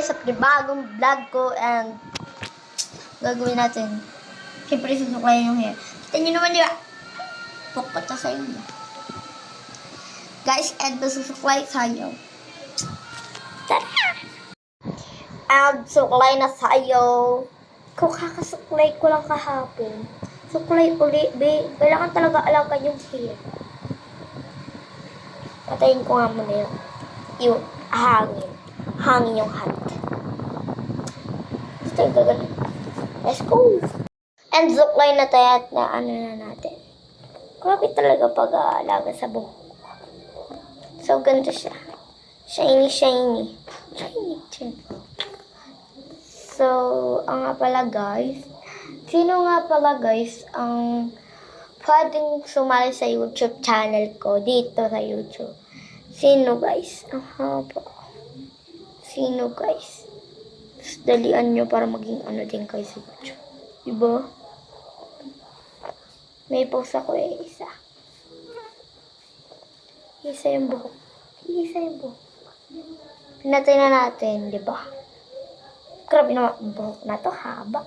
tayo sa panibagong vlog ko and gagawin natin. Siyempre, susuklayin yung hair. Kita nyo naman yun. Pukot na sa inyo. Guys, and susuklay tayo. Tara! And suklay na tayo. Kung kakasuklay ko lang kahapon, suklay uli, be. Kailangan talaga alagan yung hair. Patayin ko nga muna yung, yung hangin. Hangin yung hat. Dito tayo gagawin. Let's go! And suklay na tayo at na ano na natin. Grabe talaga pag-aalaga sa buhok. So, ganito siya. Shiny, shiny. Shiny, shiny. So, ang nga pala guys, sino nga pala guys ang pwedeng sumali sa YouTube channel ko dito sa YouTube? Sino guys? Ang haba. Sino guys? Tapos dalian nyo para maging ano din kayo sa YouTube. Diba? May post ako eh, isa. Isa yung buhok. Isa yung buhok. Pinatay na natin, di ba? Grabe naman buhok na to, haba.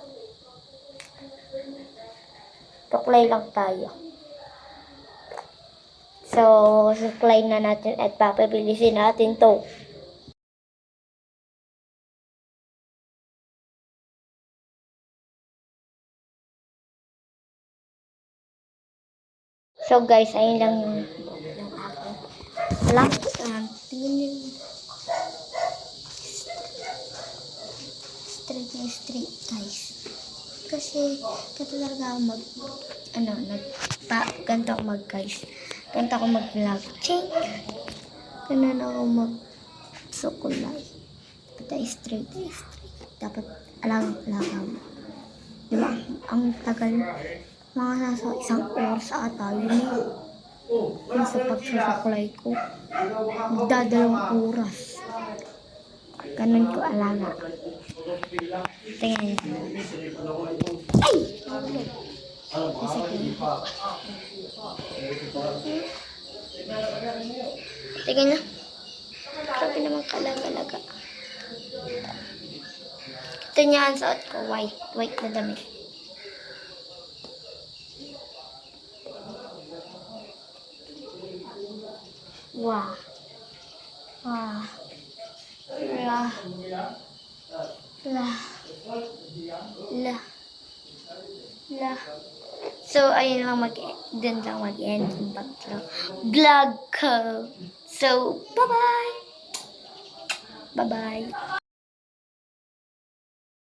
Tuklay lang tayo. So, suklay na natin at papabilisin natin to. So guys, ayun lang yung yung aking lang um, tingin yung straight na straight guys. Kasi ganito talaga ako mag ano, nag pa, ganito ako mag guys. Ganito ako mag vlog. Ching! Ganun ako mag sukulay. Dapat straight straight. Dapat alam alam Di ba? Ang tagal mga nasa isang oras ata yun. Yung sa pagsusuklay ko. Magdadalawang oras. Ganun ko alaga. Tingnan niyo. Ay! Kasi Tingnan niyo. Grabe naman kalaga-laga. Ito niya ang suot ko. White. White na damit. Wow. Wow. La. La. La. So, ayun lang mag dun lang mag-end yung. Vlog ko. So, bye-bye. Bye-bye.